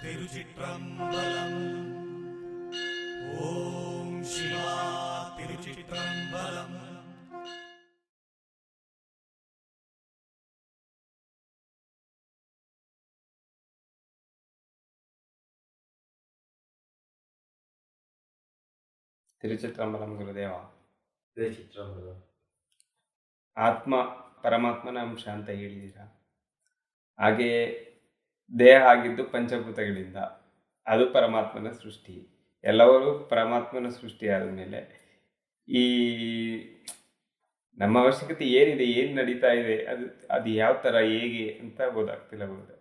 திருச்சிற்றம்பலம் ஓம் சிவா திருச்சிற்றம்பலம் ತಿರುಚಿತ್ರಂಬಲಂ ಗುರುದೇವ ತಿರುಚಿತ್ರಂಬಲಂ ಆತ್ಮ ಪರಮಾತ್ಮನ ಅಂಶ ಅಂತ ಹೇಳಿದ್ದೀರಾ ಹಾಗೆಯೇ ದೇಹ ಆಗಿದ್ದು ಪಂಚಭೂತಗಳಿಂದ. ಅದು ಪರಮಾತ್ಮನ ಸೃಷ್ಟಿ. ಎಲ್ಲವರು ಪರಮಾತ್ಮನ ಸೃಷ್ಟಿಯಾದ ಮೇಲೆ ಈ ನಮ್ಮ ಅವಶ್ಯಕತೆ ಏನಿದೆ ಏನು ನಡೀತಾ ಇದೆ ಅದು ಅದು ಯಾವ ಥರ ಹೇಗೆ ಅಂತ ಗೊತ್ತಾಗ್ತಿಲ್ಲ ಗುರುದೇವ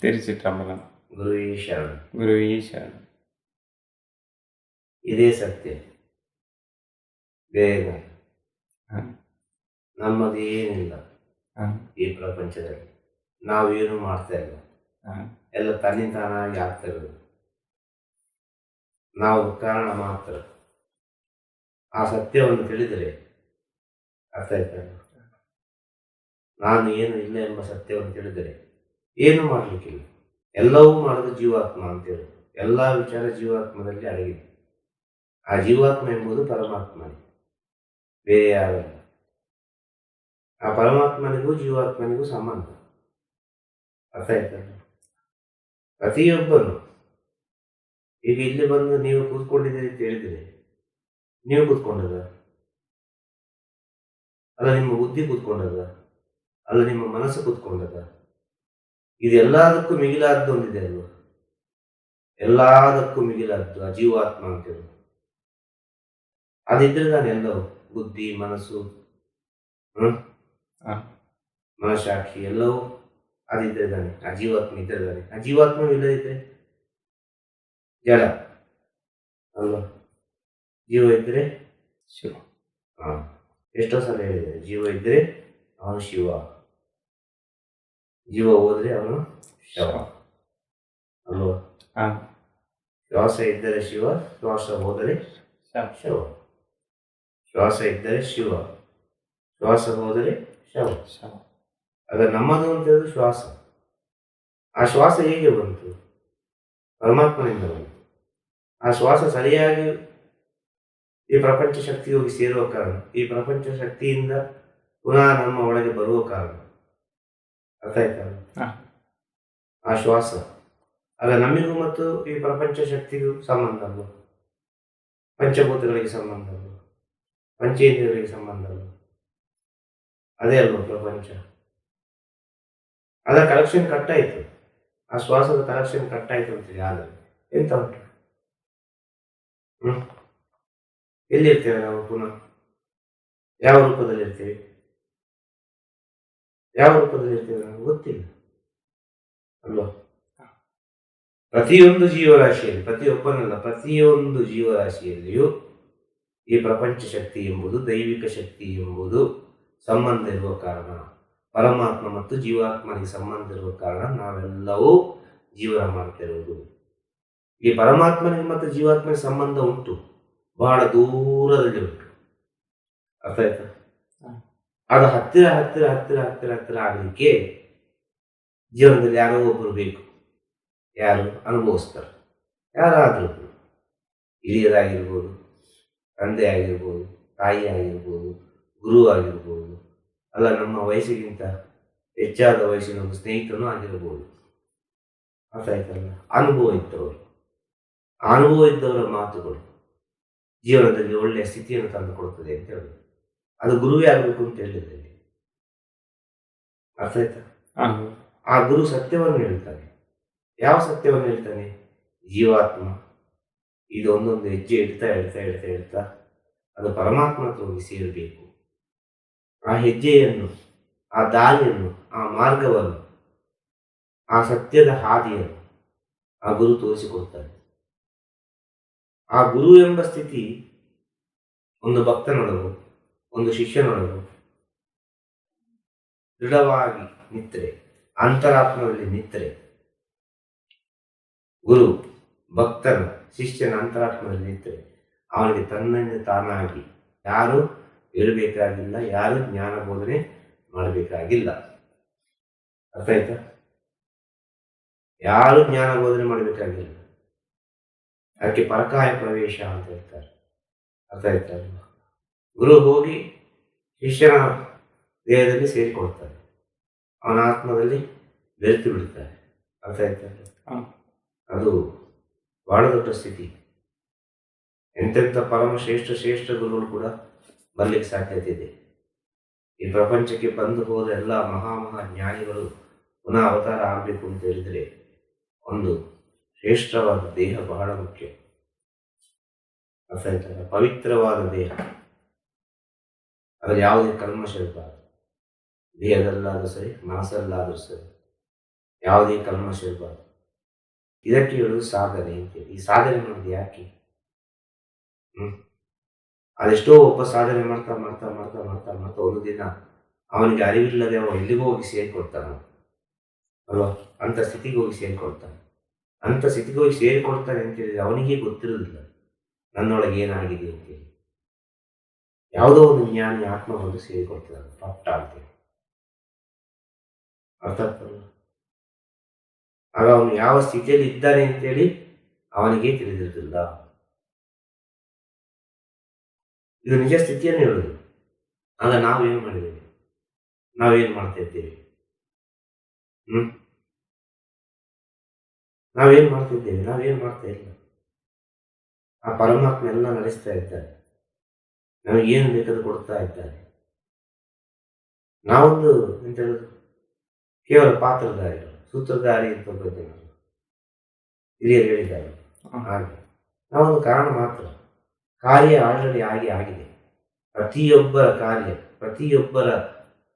ತಿರುಚಿತ್ರಂಬಲಂ ಗುರು ಈಶಾನ ಗುರು ಈಶಾನ ಇದೇ ಸತ್ಯ. ಬೇಗ ಹಾಂ ನಮ್ಮದು ಏನಿಲ್ಲ ಹಾಂ. ಈ ಪ್ರಪಂಚದಲ್ಲಿ ನಾವೇನು ಮಾಡ್ತಾ ಇಲ್ಲ. ಎಲ್ಲ ಎಲ್ಲ ತನ್ನಿಂತಾನಾಗಿ ಆಗ್ತಾ ಇರೋದು. ನಾವು ಕಾರಣ ಮಾತ್ರ. ಆ ಸತ್ಯವನ್ನು ತಿಳಿದರೆ ಅರ್ಥ ಆಯ್ತಾ ನಾನು ಏನು ಇಲ್ಲ ಎಂಬ ಸತ್ಯವನ್ನು ತಿಳಿದರೆ ಏನು ಮಾಡಲಿಕ್ಕಿಲ್ಲ. ಎಲ್ಲವೂ ಮಾಡೋದು ಜೀವಾತ್ಮ ಅಂತೇಳಿ ಎಲ್ಲ ವಿಚಾರ ಜೀವಾತ್ಮದಲ್ಲಿ ಅಡಗಿದೆ. ಆ ಜೀವಾತ್ಮ ಎಂಬುದು ಪರಮಾತ್ಮನೇ. ಬೇರೆ ಯಾರಲ್ಲ ಆ ಪರಮಾತ್ಮನಿಗೂ ಜೀವಾತ್ಮನಿಗೂ ಸಂಬಂಧ ಅರ್ಥ ಆಯ್ತಲ್ಲ ಪ್ರತಿಯೊಬ್ಬನು. ಈಗ ಇಲ್ಲಿ ಬಂದು ನೀವು ಕೂತ್ಕೊಂಡಿದ್ದೀರಿ ಅಂತ ಹೇಳಿದ್ರೆ, ನೀವು ಕೂತ್ಕೊಂಡದ? ಅಲ್ಲ, ನಿಮ್ಮ ಬುದ್ಧಿ ಕೂತ್ಕೊಂಡದ? ಅಲ್ಲ, ನಿಮ್ಮ ಮನಸ್ಸು ಕೂತ್ಕೊಂಡದ? ಇದೆಲ್ಲದಕ್ಕೂ ಮಿಗಿಲಾದ್ದು ಒಂದಿದೆ ಅಲ್ವಾ? ಎಲ್ಲದಕ್ಕೂ ಮಿಗಿಲಾದ್ದು ಆ ಜೀವಾತ್ಮ ಅಂತೇಳಿ ಅದಿದ್ರೆ ನಾನು ಎಲ್ಲವೂ ಬುದ್ಧಿ, ಮನಸ್ಸು, ಹ್ಮ್? ಮನಸಾಕ್ಷಿ ಎಲ್ಲವೂ ಅದಿದ್ದಾನೆ ಆ ಜೀವಾತ್ಮ ಇದ್ರೆ ತಾನೆ. ಆ ಜೀವಾತ್ಮ ಇಲ್ಲದಿದ್ರೆ ಜಡ. ಅಲ್ವಾ? ಜೀವ ಇದ್ರೆ ಶಿವ. ಹಾ ಎಷ್ಟೋ ಸಲ ಹೇಳಿದ್ದಾರೆ ಜೀವ ಇದ್ರೆ ಅವನು ಶಿವ. ಜೀವ ಹೋದ್ರೆ ಅವನು ಶವ. ಅಲ್ವಾ? ಹಾಂ ಶ್ವಾಸ ಇದ್ದರೆ ಶಿವ ಶ್ವಾಸ ಹೋದರೆ ಶವ. ಶ್ವಾಸ ಇದ್ದರೆ ಶಿವ. ಶ್ವಾಸ ಹೋದರೆ ಶವ ಆಗ ನಮ್ಮದು ಅಂತ ಶ್ವಾಸ. ಆ ಶ್ವಾಸ ಹೇಗೆ ಬಂತು? ಪರಮಾತ್ಮನಿಂದ ಬಂತು. ಆ ಶ್ವಾಸ ಸರಿಯಾಗಿ ಈ ಪ್ರಪಂಚ ಶಕ್ತಿ ಹೋಗಿ ಸೇರುವ ಕಾರಣ ಈ ಪ್ರಪಂಚ ಶಕ್ತಿಯಿಂದ ಪುನಃ ನಮ್ಮ ಒಳಗೆ ಬರುವ ಕಾರಣ. ಅರ್ಥ ಆಯ್ತಾ? ಆ ಶ್ವಾಸ. ಆಗ ನಮಗೂ ಮತ್ತು ಈ ಪ್ರಪಂಚ ಶಕ್ತಿಗೂ ಸಂಬಂಧ ಅಲ್ವ? ಪಂಚಭೂತಗಳಿಗೆ ಸಂಬಂಧ ಅಲ್ವ? ಪಂಚೇಂದ್ರಿಯಗಳಿಗೆ ಸಂಬಂಧ ಅಲ್ವ? ಅದೇ ಅಲ್ವ ಪ್ರಪಂಚ? ಅದರ ಕಲೆಕ್ಷನ್ ಕಟ್ಟಾಯಿತು. ಆ ಶ್ವಾಸದ ಕಲೆಕ್ಷನ್ ಕಟ್ಟಾಯಿತು ಅಂತ ಯಾರು ಎಂತ ಉಂಟು? ಹ್ಮ್? ಎಲ್ಲಿರ್ತೇವೆ ನಾವು ಪುನಃ? ಯಾವ ರೂಪದಲ್ಲಿ ಇರ್ತೀವಿ? ಯಾವ ರೂಪದಲ್ಲಿ ಇರ್ತೀವಿ ನಾವು ಗೊತ್ತಿಲ್ಲ. ಅಲ್ವಾ? ಪ್ರತಿಯೊಂದು ಜೀವರಾಶಿಯಲ್ಲಿ, ಪ್ರತಿಯೊಬ್ಬನಲ್ಲ, ಪ್ರತಿಯೊಂದು ಜೀವರಾಶಿಯಲ್ಲಿಯೂ ಈ ಪ್ರಪಂಚ ಶಕ್ತಿ ಎಂಬುದು ದೈವಿಕ ಶಕ್ತಿ ಎಂಬುದು ಸಂಬಂಧ ಇರುವ ಕಾರಣ ಪರಮಾತ್ಮ ಮತ್ತು ಜೀವಾತ್ಮನಿಗೆ ಸಂಬಂಧ ಇರುವ ಕಾರಣ ನಾವೆಲ್ಲವೂ ಜೀವನ ಮಾಡ್ತಿರುವುದು ಈ ಪರಮಾತ್ಮನಿಗೆ ಮತ್ತು ಜೀವಾತ್ಮನಿಗೆ ಸಂಬಂಧ ಉಂಟು. ಬಹಳ ದೂರದಲ್ಲಿ ಉಂಟು. ಅರ್ಥ ಆಯ್ತಾ? ಅದು ಹತ್ತಿರ ಹತ್ತಿರ ಹತ್ತಿರ ಹತ್ತಿರ ಹತ್ತಿರ ಆಗಲಿಕ್ಕೆ ಜೀವನದಲ್ಲಿ ಯಾರೋ ಒಬ್ಬರು ಬೇಕು. ಯಾರು? ಅನುಭವಿಸ್ತಾರೆ. ಯಾರಾದರೂ ಹಿರಿಯರಾಗಿರ್ಬೋದು ತಂದೆ ಆಗಿರ್ಬೋದು ತಾಯಿ ಆಗಿರ್ಬೋದು ಗುರು ಆಗಿರ್ಬೋದು ಅಲ್ಲ ನಮ್ಮ ವಯಸ್ಸಿಗಿಂತ ಹೆಚ್ಚಾದ ವಯಸ್ಸಿನ ಒಂದು ಸ್ನೇಹಿತನೂ ಆಗಿರಬಹುದು ಅರ್ಥ ಆಯ್ತಲ್ಲ? ಅನುಭವ ಇದ್ದವರು. ಅನುಭವ ಇದ್ದವರ ಮಾತುಗಳು ಜೀವನದಲ್ಲಿ ಒಳ್ಳೆಯ ಸ್ಥಿತಿಯನ್ನು ತಂದುಕೊಡುತ್ತದೆ ಅಂತ ಹೇಳುದು ಅದು ಗುರುವೇ ಆಗಬೇಕು ಅಂತ ಹೇಳಿದ್ದಲ್ಲಿ ಅರ್ಥ ಆಯ್ತಾ? ಆ ಗುರು ಸತ್ಯವನ್ನು ಹೇಳ್ತಾನೆ. ಯಾವ ಸತ್ಯವನ್ನು ಹೇಳ್ತಾನೆ? ಜೀವಾತ್ಮ. ಇದು ಒಂದೊಂದು ಹೆಜ್ಜೆ ಇಡ್ತಾ ಹೇಳ್ತಾ ಹೇಳ್ತಾ ಇಡ್ತಾ ಅದು ಪರಮಾತ್ಮ ಹೋಗಿ ಸೇರಬೇಕು. ಆ ಹೆಜ್ಜೆಯನ್ನು, ಆ ದಾರಿಯನ್ನು, ಆ ಮಾರ್ಗವನ್ನು, ಆ ಸತ್ಯದ ಹಾದಿಯನ್ನು ಆ ಗುರು ತೋರಿಸಿಕೊಡ್ತಾನೆ ಆ ಗುರು ಎಂಬ ಸ್ಥಿತಿ ಒಂದು ಭಕ್ತನೊಳಗು, ಒಂದು ಶಿಷ್ಯನೊಳಗು ದೃಢವಾಗಿ ನಿತ್ರೆ, ಅಂತರಾತ್ಮದಲ್ಲಿ ನಿತ್ರೆ. ಗುರು, ಭಕ್ತನ, ಶಿಷ್ಯನ ಅಂತರಾತ್ಮದಲ್ಲಿ ನಿಂತರೆ. ಅವನಿಗೆ ತನ್ನಿಂದ ತಾನಾಗಿ ಯಾರು? ಹೇಳಬೇಕಾಗಿಲ್ಲ ಯಾರು ಜ್ಞಾನ ಬೋಧನೆ ಮಾಡಬೇಕಾಗಿಲ್ಲ. ಅರ್ಥ ಆಯ್ತಾ? ಯಾರು ಜ್ಞಾನ ಬೋಧನೆ ಮಾಡಬೇಕಾಗಿಲ್ಲ? ಅದಕ್ಕೆ ಪರಕಾಯ ಪ್ರವೇಶ ಅಂತ ಹೇಳ್ತಾರೆ. ಅರ್ಥ ಆಯ್ತಾ? ಗುರು ಹೋಗಿ ಶಿಷ್ಯನ ದೇಹದಲ್ಲಿ ಸೇರಿಕೊಳ್ತಾರೆ ಅವನ ಆತ್ಮದಲ್ಲಿ ಬೆರೆತು ಬಿಡ್ತಾರೆ ಅರ್ಥ ಆಯ್ತಾ? ಅದು ಬಹಳ ದೊಡ್ಡ ಸ್ಥಿತಿ. ಎಂತೆಂಥ ಪರಮ ಶ್ರೇಷ್ಠ ಶ್ರೇಷ್ಠ ಗುರುಗಳು ಕೂಡ ಬರ್ಲಿಕ್ಕೆ ಸಾಧ್ಯತೆ ಇದೆ. ಈ ಪ್ರಪಂಚಕ್ಕೆ ಬಂದು ಹೋದ ಎಲ್ಲ ಮಹಾ ಮಹಾ ಜ್ಞಾನಿಗಳು ಪುನಃ ಅವತಾರ ಆಗಬೇಕು ಅಂತ ಹೇಳಿದರೆ ಒಂದು ಶ್ರೇಷ್ಠವಾದ ದೇಹ ಬಹಳ ಮುಖ್ಯ. ಪವಿತ್ರವಾದ ದೇಹ. ಅದರಲ್ಲಿ ಯಾವುದೇ ಕಲ್ಮಶ ಇರಬಾರ್ದು ದೇಹದಲ್ಲಾದರೂ ಸರಿ, ಮನಸ್ಸಲ್ಲಾದರೂ ಸರಿ, ಯಾವುದೇ ಕಲ್ಮಶ ಇರಬಾರ್ದು ಇದಕ್ಕೆ ಹೇಳುವುದು ಸಾಧನೆ ಅಂತೇಳಿ ಈ ಸಾಧನೆ ಮಾಡೋದು ಯಾಕೆ? ಹ್ಮ್. ಅದೆಷ್ಟೋ ಒಬ್ಬ ಸಾಧನೆ ಮಾಡ್ತಾ ಮಾಡ್ತಾ ಮಾಡ್ತಾ ಮಾಡ್ತಾ ಮಾಡ್ತಾ ಒಂದು ದಿನ ಅವನಿಗೆ ಅರಿವಿಲ್ಲದೆ ಅವ ಎಲ್ಲಿಗೂ ಹೋಗಿ ಸೇರಿಕೊಳ್ತಾನ. ಅಲ್ವಾ? ಅಂತ ಸ್ಥಿತಿಗೆ ಹೋಗಿ ಸೇರಿಕೊಡ್ತಾನೆ ಅಂತ ಸ್ಥಿತಿಗೆ ಹೋಗಿ ಸೇರಿಕೊಡ್ತಾನೆ ಅಂತ ಹೇಳಿದ್ರೆ ಅವನಿಗೆ ಗೊತ್ತಿರೋದಿಲ್ಲ ನನ್ನೊಳಗೆ ಏನಾಗಿದೆ ಅಂತೇಳಿ ಯಾವುದೋ ಒಂದು ಜ್ಞಾನಿ ಆತ್ಮ ಬಂದು ಸೇರಿಕೊಳ್ತಾನೆ. ಪಟ್ಟ ಅಂತೇಳಿ ಅರ್ಥ ಆಗ್ತಲ್ಲ ಆಗ ಅವನು ಯಾವ ಸ್ಥಿತಿಯಲ್ಲಿ ಇದ್ದಾನೆ ಅಂತೇಳಿ ಅವನಿಗೆ ತಿಳಿದಿರೋದಿಲ್ಲ ಇದು ನಿಜ ಸ್ಥಿತಿಯನ್ನು ಹೇಳುದು. ಆಗ ನಾವೇನು ಮಾಡಿದ್ದೇವೆ? ನಾವೇನು ಮಾಡ್ತಾ ಇದ್ದೇವೆ? ಹ್ಮ್? ನಾವೇನು ಮಾಡ್ತಿದ್ದೇವೆ ನಾವೇನು ಮಾಡ್ತಾ ಇಲ್ಲ? ಆ ಪರಮಾತ್ಮ ಎಲ್ಲ ನಡೆಸ್ತಾ ಇದ್ದಾರೆ. ನಮಗೇನು ಬೇಕಾದ್ರೂ ಕೊಡ್ತಾ ಇದ್ದಾರೆ. ನಾವೊಂದು ಎಂತ ಹೇಳುದು? ಕೇವಲ ಪಾತ್ರಧಾರಿಗಳು ಸೂತ್ರಧಾರಿ ಅಂತ ಒಬ್ಬ. ಹಿರಿಯರು ಹೇಳಿದ್ದಾರೆ. ಹಾಗೆ. ನಾವೊಂದು ಕಾರಣ ಮಾತ್ರ. ಕಾರ್ಯ ಆಲ್ರೆಡಿ ಆಗಿ ಆಗಿದೆ. ಪ್ರತಿಯೊಬ್ಬರ ಕಾರ್ಯ, ಪ್ರತಿಯೊಬ್ಬರ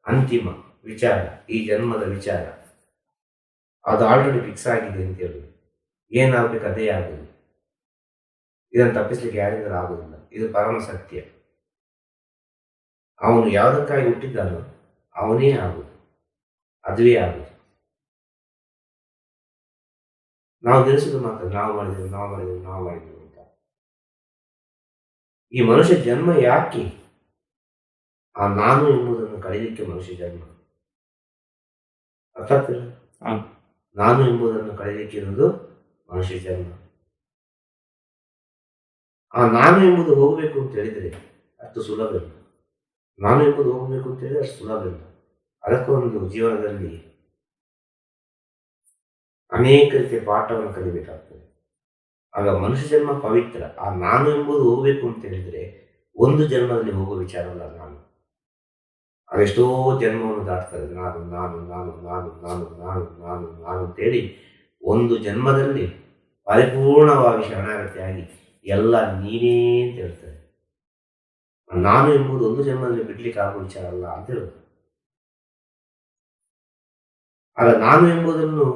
ಅಂತಿಮ ವಿಚಾರ, ಈ ಜನ್ಮದ ವಿಚಾರ, ಅದು ಆಲ್ರೆಡಿ ಫಿಕ್ಸ್ ಆಗಿದೆ ಅಂತ ಹೇಳುದು ಏನಾಗಬೇಕು ಅದೇ ಆಗುದು. ಇದನ್ನು ತಪ್ಪಿಸ್ಲಿಕ್ಕೆ ಯಾರಿಂದ ಆಗುದಿಲ್ಲ. ಇದು ಪರಮ ಸತ್ಯ. ಅವನು ಯಾವುದಕ್ಕಾಗಿ ಹುಟ್ಟಿದ್ದಾನೋ ಅವನೇ ಆಗುದು. ಅದುವೇ ಆಗುದು. ನಾವು ತಿಳಿಸಿದ್ರು ಮಾತ್ರ, ನಾವು ಮಾಡಿದೆವು ನಾವು ಮಾಡಿದೆವು ನಾವು ಮಾಡಿದೆವು ಅಂತ ಈ ಮನುಷ್ಯ ಜನ್ಮ ಯಾಕೆ? ಆ ನಾನು ಎಂಬುದನ್ನು ಕಳೆಯಲಿಕ್ಕೆ ಮನುಷ್ಯ ಜನ್ಮ. ಅರ್ಥ ನಾನು ಎಂಬುದನ್ನು ಕಳೆಯಲಿಕ್ಕೆ ಇರುವುದು ಮನುಷ್ಯ ಜನ್ಮ. ಆ ನಾನು ಎಂಬುದು ಹೋಗಬೇಕು ಅಂತ ಹೇಳಿದರೆ ಅಷ್ಟು ಸುಲಭ ಇಲ್ಲ. ನಾನು ಎಂಬುದು ಹೋಗಬೇಕು ಅಂತ ಹೇಳಿದ್ರೆ ಅಷ್ಟು ಸುಲಭ ಇಲ್ಲ. ಅದಕ್ಕೊಂದು ಜೀವನದಲ್ಲಿ ಅನೇಕ ರೀತಿಯ ಪಾಠವನ್ನು ಕಲಿಬೇಕಾಗ್ತದೆ. ಆಗ ಮನುಷ್ಯ ಜನ್ಮ ಪವಿತ್ರ. ಆ ನಾನು ಎಂಬುದು ಹೋಗಬೇಕು ಅಂತ ಹೇಳಿದ್ರೆ ಒಂದು ಜನ್ಮದಲ್ಲಿ ಹೋಗುವ ವಿಚಾರವಲ್ಲ ನಾನು. ಅದೆಷ್ಟೋ ಜನ್ಮವನ್ನು ದಾಟ್ತದೆ ನಾನು ನಾನು ನಾನು ನಾನು ನಾನು ನಾನು ನಾನು ನಾನು ಅಂತೇಳಿ ಒಂದು ಜನ್ಮದಲ್ಲಿ ಪರಿಪೂರ್ಣವಾಗಿ ಶರಣಾಗತಿಯಾಗಿ ಎಲ್ಲ ನೀನೇ ಅಂತ ಹೇಳ್ತಾರೆ ನಾನು ಎಂಬುದು ಒಂದು ಜನ್ಮದಲ್ಲಿ ಬಿಡ್ಲಿಕ್ಕೆ ಆಗೋ ವಿಚಾರ ಅಲ್ಲ ಅಂತ ಹೇಳ್ತಾರೆ ಆಗ ನಾನು ಎಂಬುದನ್ನು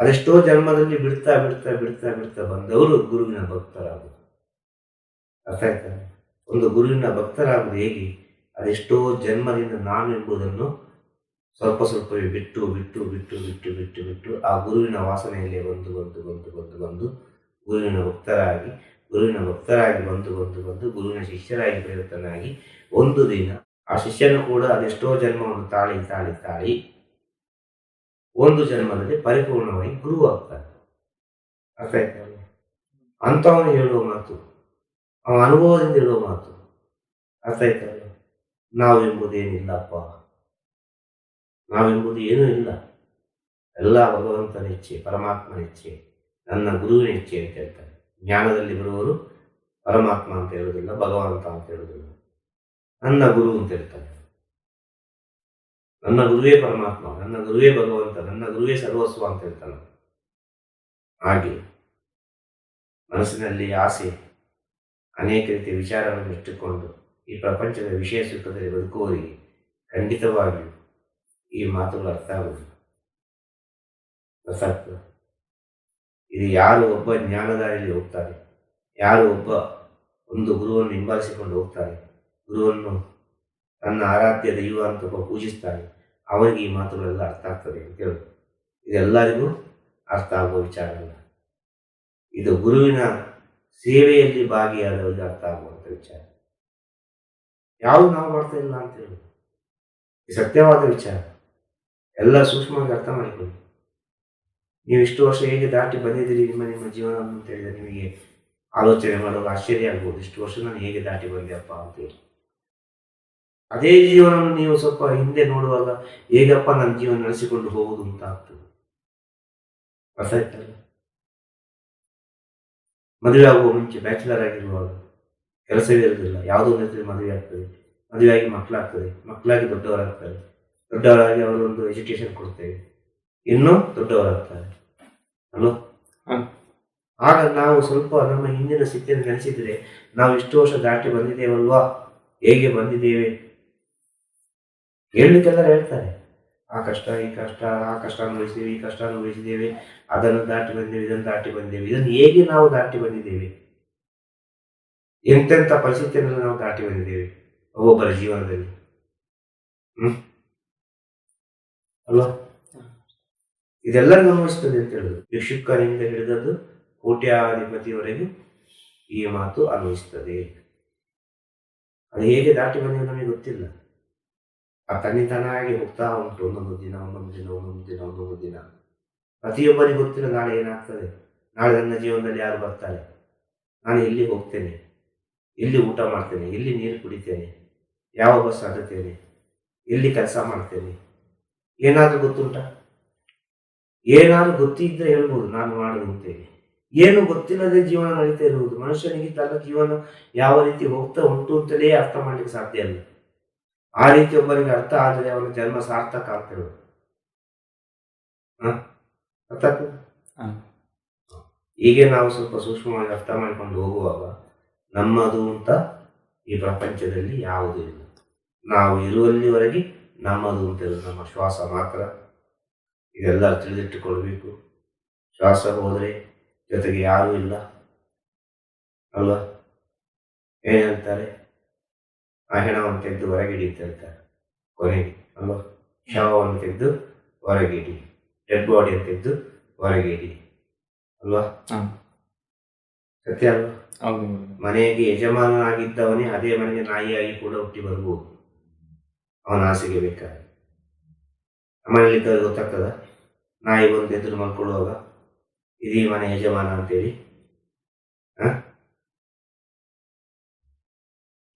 ಅದೆಷ್ಟೋ ಜನ್ಮದಲ್ಲಿ ಬಿಡ್ತಾ ಬಿಡ್ತಾ ಬಿಡ್ತಾ ಬಿಡ್ತಾ ಬಂದವರು ಗುರುವಿನ ಭಕ್ತರಾಗುವುದು. ಅರ್ಥ ಆಯ್ತಾ? ಒಂದು ಗುರುವಿನ ಭಕ್ತರಾಗುವುದು ಹೇಗೆ? ಅದೆಷ್ಟೋ ಜನ್ಮದಿಂದ ನಾನು ಎಂಬುದನ್ನು ಸ್ವಲ್ಪ ಸ್ವಲ್ಪವೇ ಬಿಟ್ಟು ಬಿಟ್ಟು ಬಿಟ್ಟು ಬಿಟ್ಟು ಬಿಟ್ಟು ಬಿಟ್ಟು ಆ ಗುರುವಿನ ವಾಸನೆಯಲ್ಲಿ ಬಂದು ಬಂದು ಬಂದು ಬಂದು ಬಂದು ಗುರುವಿನ ಭಕ್ತರಾಗಿ ಗುರುವಿನ ಭಕ್ತರಾಗಿ ಬಂದು ಬಂದು ಬಂದು ಗುರುವಿನ ಶಿಷ್ಯರಾಗಿ ಪ್ರೇರಿತನಾಗಿ ಒಂದು ದಿನ ಆ ಶಿಷ್ಯನು ಕೂಡ ಅದೆಷ್ಟೋ ಜನ್ಮವನ್ನು ತಾಳಿ ತಾಳಿ ತಾಳಿ ಒಂದು ಜನ್ಮದಲ್ಲಿ ಪರಿಪೂರ್ಣವಾಗಿ ಗುರು ಆಗ್ತಾನೆ ಅರ್ಥ ಆಯ್ತಾ ಹೇಳುವ ಮಾತು ಅವ ಅನುಭವದಿಂದ ಹೇಳುವ ಮಾತು ಅರ್ಥ ಆಯ್ತಲ್ಲ ನಾವೆಂಬುದೇನಿಲ್ಲಪ್ಪ. ನಾವೆಂಬುದು ಏನೂ ಇಲ್ಲ. ಎಲ್ಲ ಭಗವಂತನ ಇಚ್ಛೆ ಪರಮಾತ್ಮನ ಇಚ್ಛೆ ನನ್ನ ಗುರುವಿನ ಇಚ್ಛೆ ಅಂತ ಹೇಳ್ತಾರೆ. ಜ್ಞಾನದಲ್ಲಿ ಬರುವವರು ಪರಮಾತ್ಮ ಅಂತ ಹೇಳುವುದಿಲ್ಲ ಭಗವಂತ ಅಂತ ಹೇಳುವುದಿಲ್ಲ. ನನ್ನ ಗುರು ಅಂತ ಹೇಳ್ತಾರೆ. ನನ್ನ ಗುರುವೇ ಪರಮಾತ್ಮ, ನನ್ನ ಗುರುವೇ ಭಗವಂತ, ನನ್ನ ಗುರುವೇ ಸರ್ವಸ್ವ ಅಂತ ಹೇಳ್ತಾನೆ ಹಾಗೆ ಮನಸ್ಸಿನಲ್ಲಿ ಆಸೆ, ಅನೇಕ ರೀತಿಯ ವಿಚಾರಗಳನ್ನು ಇಟ್ಟುಕೊಂಡು ಈ ಪ್ರಪಂಚದ ವಿಷಯ ಸುಖದಲ್ಲಿ ಬದುಕುವವರಿಗೆ ಖಂಡಿತವಾಗಿಯೂ ಈ ಮಾತುಗಳು ಅರ್ಥ ಆಗುವುದು. ಪ್ರಸಕ್ತ. ಇದು ಯಾರು ಒಬ್ಬ ಜ್ಞಾನದಾರಿಯಲ್ಲಿ ಹೋಗ್ತಾರೆ, ಯಾರು ಒಬ್ಬ ಒಂದು ಗುರುವನ್ನು ಹಿಂಬಾಲಿಸಿಕೊಂಡು ಹೋಗ್ತಾರೆ, ಗುರುವನ್ನು ತನ್ನ ಆರಾಧ್ಯ ದೈವ ಅಂತ ಒಬ್ಬ ಪೂಜಿಸ್ತಾನೆ. ಅವರಿಗೆ ಈ ಮಾತುಗಳೆಲ್ಲ ಅರ್ಥ ಆಗ್ತದೆ ಅಂತ ಹೇಳುದು ಇದೆಲ್ಲರಿಗೂ ಅರ್ಥ ಆಗುವ ವಿಚಾರ ಅಲ್ಲ. ಇದು ಗುರುವಿನ ಸೇವೆಯಲ್ಲಿ ಭಾಗಿಯಾದವರಿಗೆ ಅರ್ಥ ಆಗುವಂಥ ವಿಚಾರ. ಯಾವುದು ನಾವು ಮಾಡ್ತಾ ಇಲ್ಲ ಅಂತ ಹೇಳುದು ಇದು ಸತ್ಯವಾದ ವಿಚಾರ. ಎಲ್ಲ ಸೂಕ್ಷ್ಮವಾಗಿ ಅರ್ಥ ಮಾಡಿಕೊಳ್ಳಿ. ನೀವು ಇಷ್ಟು ವರ್ಷ ಹೇಗೆ ದಾಟಿ ಬಂದಿದ್ದೀರಿ ನಿಮ್ಮ ನಿಮ್ಮ ಜೀವನವನ್ನು ಅಂತ ಹೇಳಿದ್ರೆ ನಿಮಗೆ ಆಲೋಚನೆ ಮಾಡುವಾಗ ಆಶ್ಚರ್ಯ ಆಗ್ಬೋದು. ಇಷ್ಟು ವರ್ಷ ನಾನು ಹೇಗೆ ದಾಟಿ ಅಂತ ಅಂತೇಳಿ ಅದೇ ಜೀವನವನ್ನು ನೀವು ಸ್ವಲ್ಪ ಹಿಂದೆ ನೋಡುವಾಗ ಹೇಗಪ್ಪ ನನ್ನ ಜೀವನ ನಡೆಸಿಕೊಂಡು ಹೋಗುವುದು ಅಂತ ಆಗ್ತದೆ. ಅರ್ಥ ಆಯ್ತಲ್ಲ ಮದುವೆ ಆಗುವ ಮುಂಚೆ ಬ್ಯಾಚುಲರ್ ಆಗಿರುವಾಗ ಕೆಲಸವೇ ಇರುವುದಿಲ್ಲ ಯಾವುದೋ ಒಂದು ರೀತಿಯಲ್ಲಿ ಮದುವೆ ಆಗ್ತದೆ. ಮದುವೆ ಆಗಿ ಮಕ್ಕಳಾಗ್ತದೆ ಮಕ್ಕಳಾಗಿ ದೊಡ್ಡವರಾಗ್ತಾರೆ. ದೊಡ್ಡವರಾಗಿ ಅವರು ಒಂದು ಎಜುಕೇಶನ್ ಕೊಡ್ತೇವೆ. ಇನ್ನೂ ದೊಡ್ಡವರಾಗ್ತಾರೆ. ಅಲೋ. ಆಗ ನಾವು ಸ್ವಲ್ಪ ನಮ್ಮ ಹಿಂದಿನ ಸ್ಥಿತಿಯನ್ನು ನೆನೆಸಿದ್ರೆ ನಾವು ಇಷ್ಟು ವರ್ಷ ದಾಟಿ ಬಂದಿದ್ದೇವಲ್ವಾ? ಹೇಗೆ ಬಂದಿದ್ದೇವೆ? ಹೇಳಲಿಕ್ಕೆಲ್ಲ ಹೇಳ್ತಾರೆ. ಆ ಕಷ್ಟ, ಈ ಕಷ್ಟ, ಆ ಕಷ್ಟ ಅನುಭವಿಸಿದ್ದೇವೆ ಈ ಕಷ್ಟ ಅನುಭವಿಸಿದ್ದೇವೆ ಅದನ್ನು ದಾಟಿ ಬಂದೇವೆ, ಇದನ್ನು ದಾಟಿ ಬಂದೇವೆ, ಇದನ್ನು ಹೇಗೆ ನಾವು ದಾಟಿ ಬಂದಿದ್ದೇವೆ? ಎಂತೆಂಥ ಪರಿಸ್ಥಿತಿಯನ್ನು ನಾವು ದಾಟಿ ಬಂದಿದ್ದೇವೆ ಒಬ್ಬೊಬ್ಬರ ಜೀವನದಲ್ಲಿ? ಹ್ಮ್? ಅಲ್ವಾ? ಇದೆಲ್ಲ ಗಮನಿಸ್ತದೆ ಅಂತ ಹೇಳುದು. ಭಿಕ್ಷುಕನಿಂದ ಹಿಡಿದದ್ದು ಕೋಟ್ಯಾಧಿಪತಿಯವರೆಗೂ ಈ ಮಾತು ಅನ್ವಯಿಸ್ತದೆ. ಅದು ಹೇಗೆ ದಾಟಿ ಬಂದಿದೆ ನಮಗೆ ಗೊತ್ತಿಲ್ಲ. ಆ ತನ್ನಿತನಾಗಿ ಹೋಗ್ತಾ ಉಂಟು ಒಂದೊಂದು ದಿನ ಒಂದೊಂದು ದಿನ ಒಂದೊಂದು ದಿನ ಒಂದೊಂದು ದಿನ ಪ್ರತಿಯೊಬ್ಬರಿಗೆ ಗೊತ್ತಿಲ್ಲ ನಾಳೆ ಏನಾಗ್ತದೆ ನಾಳೆ ನನ್ನ ಜೀವನದಲ್ಲಿ ಯಾರು ಬರ್ತಾರೆ ನಾನು ಎಲ್ಲಿ ಹೋಗ್ತೇನೆ ಎಲ್ಲಿ ಊಟ ಮಾಡ್ತೇನೆ ಎಲ್ಲಿ ನೀರು ಕುಡಿತೇನೆ ಯಾವ ಬಸ್ ಹತ್ತುತ್ತೇನೆ ಎಲ್ಲಿ ಕೆಲಸ ಮಾಡ್ತೇನೆ ಏನಾದರೂ ಗೊತ್ತುಂಟ? ಏನಾದರೂ ಗೊತ್ತಿದ್ದರೆ ಹೇಳ್ಬೋದು. ನಾನು ಮಾಡುದು ಅಂತೇಳಿ ಏನು ಗೊತ್ತಿಲ್ಲದೆ ಜೀವನ ನಡೀತಾ ಇರುವುದು. ಮನುಷ್ಯನಿಗೆ ತನ್ನ ಜೀವನ ಯಾವ ರೀತಿ ಹೋಗ್ತಾ ಉಂಟು ಅಂತಲೇ ಅರ್ಥ ಮಾಡಲಿಕ್ಕೆ ಸಾಧ್ಯ ಇಲ್ಲ. ಆ ರೀತಿ ಒಬ್ಬರಿಗೆ ಅರ್ಥ ಆದರೆ ಅವನ ಜನ್ಮ ಸಾರ್ಥಕ ಆಗ್ತಿರೋದು ಹ? ಅರ್ಥ ಆಗ್ತದೆ? ಹೀಗೆ ನಾವು ಸ್ವಲ್ಪ ಸೂಕ್ಷ್ಮವಾಗಿ ಅರ್ಥ ಮಾಡಿಕೊಂಡು ಹೋಗುವಾಗ ನಮ್ಮದು ಅಂತ ಈ ಪ್ರಪಂಚದಲ್ಲಿ ಯಾವುದೂ ಇಲ್ಲ. ನಾವು ಇರುವಲ್ಲಿವರೆಗೆ ನಮ್ಮದು ಅಂತ ಇರೋದು ನಮ್ಮ ಶ್ವಾಸ ಮಾತ್ರ. ಇದೆಲ್ಲ ತಿಳಿದಿಟ್ಟುಕೊಳ್ಬೇಕು. ಶ್ವಾಸ ಹೋದರೆ ಜೊತೆಗೆ ಯಾರೂ ಇಲ್ಲ. ಅಲ್ವಾ? ಏನಂತಾರೆ ಆ ಹೆಣವನ್ನು ತೆಗೆದು ಹೊರಗಿಡಿ ಅಂತ ಹೇಳ್ತಾರೆ. ಕೊನೆಗೆ ಅಲ್ವಾ ಶವವನ್ನು ತೆಗೆದು ಹೊರಗಿಡಿ ಡೆಡ್ ಬಾಡಿಯನ್ನು ತೆಗೆದು ಹೊರಗಿಡಿ ಅಲ್ವಾ. ಸತ್ಯ ಅಲ್ವಾ? ಮನೆಗೆ ಯಜಮಾನನಾಗಿದ್ದವನೇ ಅದೇ ಮನೆಗೆ ನಾಯಿಯಾಗಿ ಕೂಡ ಹುಟ್ಟಿ ಬರ್ಬೋದು. ಅವನ ಆಸೆಗೆ ಬೇಕಾದ. ಮನೆಯಲ್ಲಿದ್ದವ್ರಿಗೆ ಗೊತ್ತಾಗ್ತದ? ನಾಯಿ ಬಂದು ಎದುರು ಮಲ್ಕೊಳ್ಳುವಾಗ ಇದೀ ಮನೆ ಯಜಮಾನ ಅಂತೇಳಿ ಹ?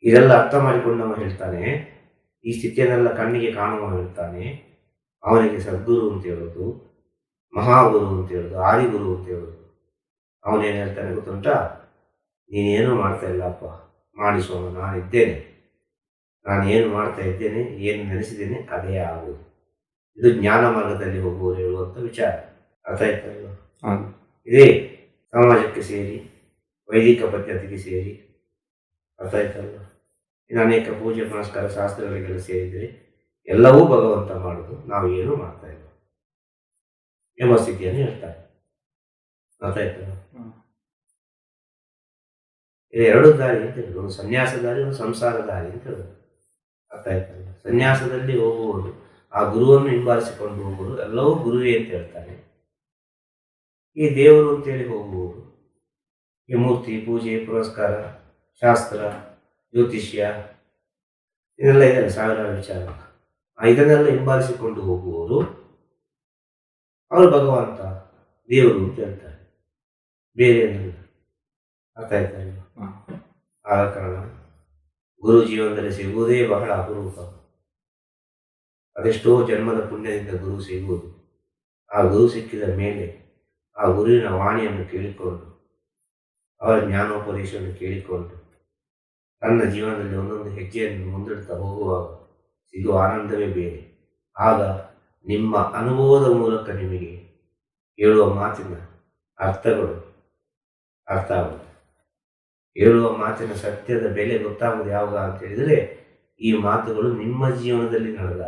ಇದೆಲ್ಲ ಅರ್ಥ ಮಾಡಿಕೊಂಡು ನಾವು ಹೇಳ್ತಾನೆ ಈ ಸ್ಥಿತಿಯನ್ನೆಲ್ಲ ಕಣ್ಣಿಗೆ ಕಾಣುವ ಹೇಳ್ತಾನೆ ಅವನಿಗೆ ಸದ್ಗುರು ಅಂತ ಹೇಳೋದು ಮಹಾಗುರು ಅಂತ ಹೇಳೋದು ಆದಿಗುರು ಅಂತ ಹೇಳೋದು. ಅವನೇನು ಹೇಳ್ತಾನೆ ಗೊತ್ತುಂಟ? ನೀನೇನು ಮಾಡ್ತಾ ಇಲ್ಲಪ್ಪ ಮಾಡಿಸೋಣ ನಾನಿದ್ದೇನೆ. ನಾನು ಏನು ಮಾಡ್ತಾ ಇದ್ದೇನೆ ಏನು ನೆನೆಸಿದ್ದೇನೆ ಅದೇ ಆಗುವುದು ಇದು ಜ್ಞಾನ ಮಾರ್ಗದಲ್ಲಿ ಹೋಗುವವರು ಹೇಳುವಂಥ ವಿಚಾರ. ಅರ್ಥ ಆಯ್ತಾ ಇದೇ ಸಮಾಜಕ್ಕೆ ಸೇರಿ ವೈದಿಕ ಪದ್ಧತಿಗೆ ಸೇರಿ ಅರ್ಥ ಆಯ್ತಲ್ವ ಇನ್ನು ಅನೇಕ ಪೂಜೆ ಪುನಸ್ಕಾರ ಶಾಸ್ತ್ರಗಳಿಗೆಲ್ಲ ಸೇರಿದರೆ ಎಲ್ಲವೂ ಭಗವಂತ ಮಾಡುದು ನಾವು ಏನು ಮಾಡ್ತಾ ಇಲ್ಲ. ಎಂಬ ಸ್ಥಿತಿಯನ್ನು ಹೇಳ್ತಾರೆ. ಅರ್ಥ ಆಯ್ತಲ್ಲ ಇದು ಎರಡು ದಾರಿ ಅಂತ ಹೇಳುದು ಒಂದು ಸನ್ಯಾಸ ದಾರಿ ಒಂದು ಸಂಸಾರ ದಾರಿ ಅಂತ ಹೇಳುದು ಅರ್ಥ ಆಯ್ತಲ್ಲ ಸನ್ಯಾಸದಲ್ಲಿ ಹೋಗುವುದು ಆ ಗುರುವನ್ನು ಹಿಂಬಾಲಿಸಿಕೊಂಡು ಹೋಗುವುದು ಎಲ್ಲವೂ ಗುರುವೇ ಅಂತ ಹೇಳ್ತಾರೆ. ಈ ದೇವರು ಅಂತೇಳಿ ಹೋಗುವುದು ಈ ಮೂರ್ತಿ ಪೂಜೆ ಪುರಸ್ಕಾರ ಶಾಸ್ತ್ರ ಜ್ಯೋತಿಷ್ಯ ಇದೆಲ್ಲ ಇದೆ ಸಾವಿರಾರು ವಿಚಾರ ಇದನ್ನೆಲ್ಲ ಹಿಂಬಾಲಿಸಿಕೊಂಡು ಹೋಗುವವರು ಅವರು ಭಗವಂತ ದೇವರು ಅಂತ ಹೇಳ್ತಾರೆ. ಬೇರೆ ಅರ್ಥ ಆಯ್ತಾರೆ? ಆದ ಕಾರಣ ಗುರು ಜೀವನದಲ್ಲಿ ಸಿಗುವುದೇ ಬಹಳ ಅಪರೂಪ. ಅದೆಷ್ಟೋ ಜನ್ಮದ ಪುಣ್ಯದಿಂದ ಗುರು ಸಿಗುವುದು. ಆ ಗುರು ಸಿಕ್ಕಿದ ಮೇಲೆ ಆ ಗುರುವಿನ ವಾಣಿಯನ್ನು ಕೇಳಿಕೊಂಡು ಅವರ ಜ್ಞಾನೋಪದೇಶವನ್ನು ಕೇಳಿಕೊಂಡು ತನ್ನ ಜೀವನದಲ್ಲಿ ಒಂದೊಂದು ಹೆಜ್ಜೆಯನ್ನು ಮುಂದಿಡ್ತಾ ಹೋಗುವಾಗ ಸಿಗುವ ಆನಂದವೇ ಬೇರೆ. ಆಗ ನಿಮ್ಮ ಅನುಭವದ ಮೂಲಕ ನಿಮಗೆ ಹೇಳುವ ಮಾತಿನ ಅರ್ಥಗಳು ಅರ್ಥ ಆಗುತ್ತೆ. ಹೇಳುವ ಮಾತಿನ ಸತ್ಯದ ಬೆಲೆ ಗೊತ್ತಾಗೋದು ಯಾವಾಗ ಅಂತ ಹೇಳಿದರೆ ಈ ಮಾತುಗಳು ನಿಮ್ಮ ಜೀವನದಲ್ಲಿ ನಡೆದ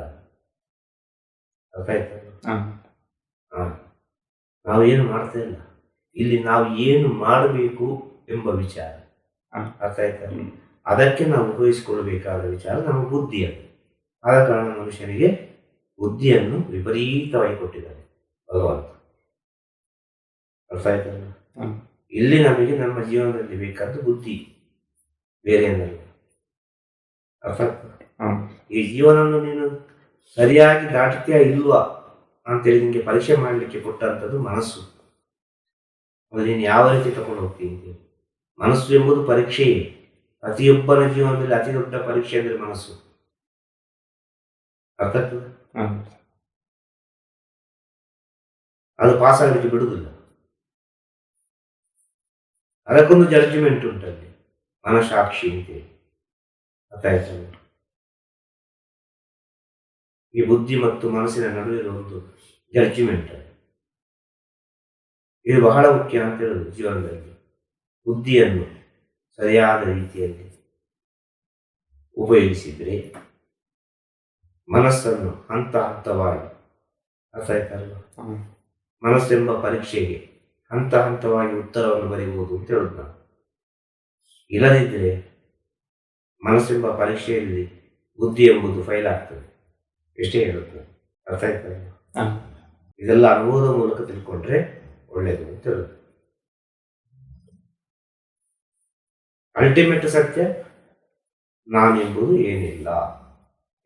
ಅರ್ಥ ಆಯ್ತಾ ಹ. ಹಾ. ನಾವು ಏನು ಮಾಡ್ತಾ ಇಲ್ಲ. ಇಲ್ಲಿ ನಾವು ಏನು ಮಾಡಬೇಕು ಎಂಬ ವಿಚಾರ. ಅರ್ಥ ಆಯ್ತಾ ಅದಕ್ಕೆ ನಾವು ಉಪಯೋಗಿಸಿಕೊಳ್ಳಬೇಕಾದ ವಿಚಾರ ನಮ್ಮ ಬುದ್ಧಿ ಅದು ಆದ ಕಾರಣ ಮನುಷ್ಯನಿಗೆ ಬುದ್ಧಿಯನ್ನು ವಿಪರೀತವಾಗಿ ಕೊಟ್ಟಿದ್ದಾನೆ ಭಗವಂತ. ಅರ್ಥ ಆಯ್ತಲ್ಲ ಇಲ್ಲಿ ನಮಗೆ ನಮ್ಮ ಜೀವನದಲ್ಲಿ ಬೇಕಾದ ಬುದ್ಧಿ. ಬೇರೆ ಏನಲ್ಲ. ಅರ್ಥ? ಈ ಜೀವನವನ್ನು ನೀನು ಸರಿಯಾಗಿ ದಾಟ್ತೀಯಾ ಇಲ್ವಾ ಅಂತೇಳಿ ನಿಮಗೆ ಪರೀಕ್ಷೆ ಮಾಡಲಿಕ್ಕೆ ಕೊಟ್ಟಂಥದ್ದು ಮನಸ್ಸು. ಅದು ನೀನು ಯಾವ ರೀತಿ ತಗೊಂಡು ಹೋಗ್ತೀನಿ ಮನಸ್ಸು ಎಂಬುದು ಪರೀಕ್ಷೆಯೇ. ಪ್ರತಿಯೊಬ್ಬನ ಜೀವನದಲ್ಲಿ ಅತಿ ದೊಡ್ಡ ಪರೀಕ್ಷೆ ಅಂದ್ರೆ ಮನಸ್ಸು. ಅರ್ಥ ಅದು ಪಾಸ್ ಆಗಲಿಕ್ಕೆ ಬಿಡುವುದಿಲ್ಲ ಅದಕ್ಕೊಂದು ಜಡ್ಜ್ಮೆಂಟ್ ಉಂಟಲ್ಲಿ ಮನಸಾಕ್ಷಿ ಅಂತೇಳಿ ಅರ್ಥ ಈ ಬುದ್ಧಿ ಮತ್ತು ಮನಸ್ಸಿನ ನಡುವೆ ಒಂದು ಜಡ್ಜ್ಮೆಂಟ್ ಇದು ಬಹಳ ಮುಖ್ಯ ಅಂತ ಹೇಳುದು ಜೀವನದಲ್ಲಿ. ಬುದ್ಧಿಯನ್ನು ಸರಿಯಾದ ರೀತಿಯಲ್ಲಿ ಉಪಯೋಗಿಸಿದರೆ ಮನಸ್ಸನ್ನು ಹಂತ ಹಂತವಾಗಿ ಅರ್ಥ ಆಯ್ತಲ್ವ ಮನಸ್ಸೆಂಬ ಪರೀಕ್ಷೆಗೆ ಹಂತ ಹಂತವಾಗಿ ಉತ್ತರವನ್ನು ಬರೆಯಬಹುದು ಅಂತ ಹೇಳುದು ನಾವು. ಇಲ್ಲದಿದ್ದರೆ ಮನಸ್ಸೆಂಬ ಪರೀಕ್ಷೆಯಲ್ಲಿ ಬುದ್ಧಿ ಎಂಬುದು ಫೈಲ್ ಆಗ್ತದೆ. ಎಷ್ಟೇ ಹೇಳುತ್ತೆ ಅರ್ಥ ಆಯ್ತಲ್ಲ ಹಾಂ ಇದೆಲ್ಲ ಅನುಭವದ ಮೂಲಕ ತಿಳ್ಕೊಂಡ್ರೆ ಒಳ್ಳೆಯದು ಅಂತ ಹೇಳುದು. ಅಲ್ಟಿಮೇಟ್ ಸತ್ಯ ನಾನೆಂಬುದು ಏನಿಲ್ಲ.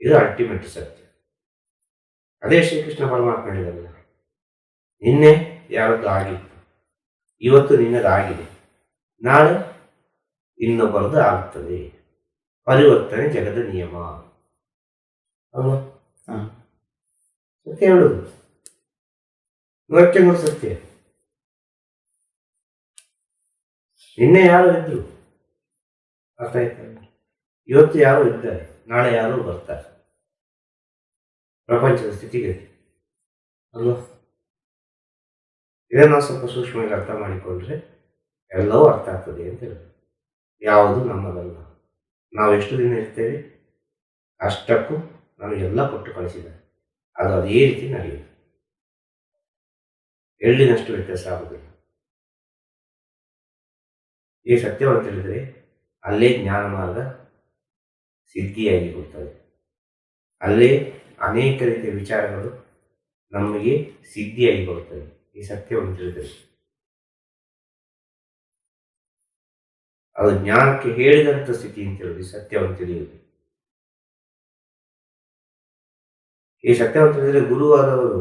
ಇದು ಅಲ್ಟಿಮೇಟ್ ಸತ್ಯ. ಅದೇ ಶ್ರೀಕೃಷ್ಣ ಪರಮಾತ್ಮ ಹೇಳಿದಲ್ಲ ನಿನ್ನೆ ಯಾರದ್ದು ಆಗಿತ್ತು? ಇವತ್ತು ನಿನ್ನದಾಗಿದೆ. ನಾಳೆ ಇನ್ನೊಬ್ಬರದ್ದು ಆಗುತ್ತದೆ. ಪರಿವರ್ತನೆ ಜಗದ ನಿಯಮ. ಅಲ್ವಾ? ಸತ್ಯ ಹೇಳುದು. ನೂರಕ್ಕೆ ನೂರು ಸತ್ಯ. ನಿನ್ನೆ ಯಾರು ಇದ್ರು? ಅರ್ಥ ಆಯ್ತು ಇವತ್ತು ಯಾರು ಇದ್ದಾರೆ ನಾಳೆ ಯಾರು ಬರ್ತಾರೆ. ಪ್ರಪಂಚದ ಸ್ಥಿತಿಗೆ. ಅಲ್ವಾ? ಇದನ್ನು ಸ್ವಲ್ಪ ಸೂಕ್ಷ್ಮವಾಗಿ ಅರ್ಥ ಮಾಡಿಕೊಂಡ್ರೆ ಎಲ್ಲವೂ ಅರ್ಥ ಆಗ್ತದೆ ಅಂತ ಹೇಳಿ ಯಾವುದು ನಮ್ಮದಲ್ಲ. ನಾವು ಎಷ್ಟು ದಿನ ಇರ್ತೇವೆ ಅಷ್ಟಕ್ಕೂ ನಮಗೆಲ್ಲ ಕೊಟ್ಟು ಕಳಿಸಿದ್ದಾರೆ ಅದು ಅದೇ ರೀತಿ ನಡೆಯುತ್ತೆ. ಎಳ್ಳಿನಷ್ಟು ವ್ಯತ್ಯಾಸ ಆಗುವುದಿಲ್ಲ ಈ ಸತ್ಯವನ್ನು ತಿಳಿದರೆ ಅಲ್ಲೇ ಜ್ಞಾನ ಮಾರ್ಗ ಸಿದ್ಧಿಯಾಗಿ ಕೊಡ್ತದೆ. ಅಲ್ಲೇ ಅನೇಕ ರೀತಿಯ ವಿಚಾರಗಳು ನಮಗೆ ಸಿದ್ಧಿಯಾಗಿ ಬರುತ್ತದೆ ಈ ಸತ್ಯವನ್ನು ತಿಳಿದರೆ ಅದು ಜ್ಞಾನಕ್ಕೆ ಹೇಳಿದಂಥ ಸ್ಥಿತಿ ಅಂತ ಹೇಳುದು ಈ ಸತ್ಯವನ್ನು ತಿಳಿಯುವುದು ಈ ಸತ್ಯವನ್ನು ತಿಳಿದರೆ ಗುರುವಾದವರು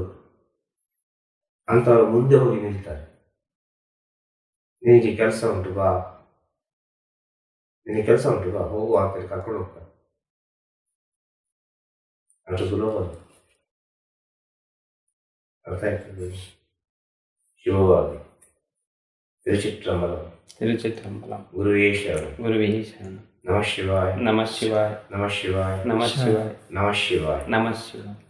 ಅಂತವರು ಮುಂದೆ ಹೋಗಿ ನಿಲ್ತಾರೆ. ನಿನಗೆ ಕೆಲಸ ಉಂಟು, ಬಾ. ನಿನಗೆ ಕೆಲಸ ಉಂಟು ಹೋಗುವ ಅಂತೇಳಿ ಕರ್ಕೊಂಡು ಹೋಗ್ತಾರೆ ಅಷ್ಟು ಸುಲಭ. ಅರ್ಥ ಆಯ್ತದೆ ಶಿವವಾಗಿ ತಿರುಚಿತ್ರಮಲ. ತಿರುಚಿತ್ರಮಲ. ಗುರುವೇಶ ಗುರುವೇ ಶರಣ ನಮಃ ಶಿವಾಯ. ನಮಃ ಶಿವಾಯ. ನಮಃ ಶಿವಾಯ. ನಮಃ ಶಿವಾಯ. ನಮಃ ಶಿವಾಯ. ನಮಃ ಶಿವಾಯ.